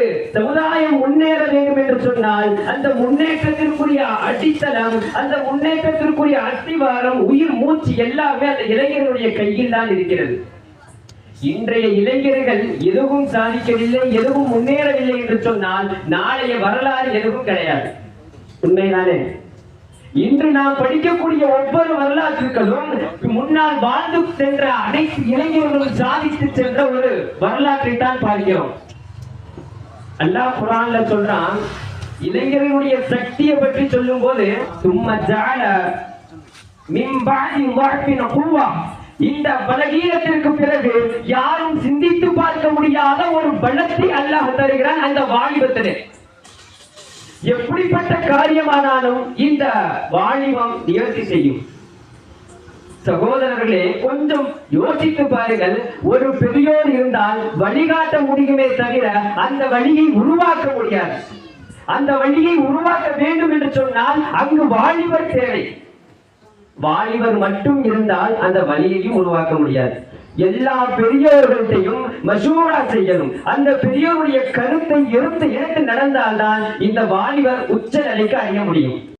ஒரு சமுதாயம் முன்னேற வேண்டும் என்று சொன்னால் அந்த முன்னேற்றத்திற்குரிய அடித்தளம் அந்த முன்னேற்றத்திற்குரிய அஸ்திவாரம் உயிர் மூச்சு எல்லாமே அந்த இளைஞர்களுடைய கையில் தான் இருக்கிறது. இன்றைய இளைஞர்கள் எதுவும் சாதிக்கவில்லை எதுவும் முன்னேறவில்லை என்று சொன்னால் நாளைய வரலாறு எதுவும் கிடையாது. உண்மைதானே? இன்று நாம் படிக்கக்கூடிய ஒவ்வொரு வரலாற்றுகளும் முன்னால் வாழ்ந்து சென்ற அனைத்து இளைஞர்களும் சாதித்து சென்ற ஒரு வரலாற்றை தான் பார்க்கிறோம். அல்லாஹ் குரான்ல சொல்றான் இளைஞர்களுடைய சக்தியை பற்றி சொல்லும் போது சும்மா ஜால மிம்பாதி வாழ்ப்பின குவா இந்த பலகீனத்திற்கு பிறகு யாரும் சிந்தித்து பார்க்க முடியாத ஒரு பலத்தை அல்லாஹ் தருகிறான் அந்த வாலிபத்திலே. எப்படிப்பட்ட காரியமானாலும் இந்த வாலிபம் நிவர்த்தி செய்யும். சகோதரர்களே கொஞ்சம் யோசித்து பாருங்கள். ஒரு பெரியோர் இருந்தால் வழிகாட்ட முடியுமே தவிர அந்த வழியை உருவாக்க முடியாது. அந்த வழியை உருவாக்க வேண்டும் என்று சொன்னால் அங்கு வாலிபர் தேவை. வாலிபர் மட்டும் இருந்தால் அந்த வழியையும் உருவாக்க முடியாது. எல்லா பெரியவர்களையும் மசூரா செய்யணும். அந்த பெரியவருடைய கருத்தை எடுத்து எடுத்து நடந்தால்தான் இந்த வாலிபர் உச்ச நிலைக்கு அடைய முடியும்.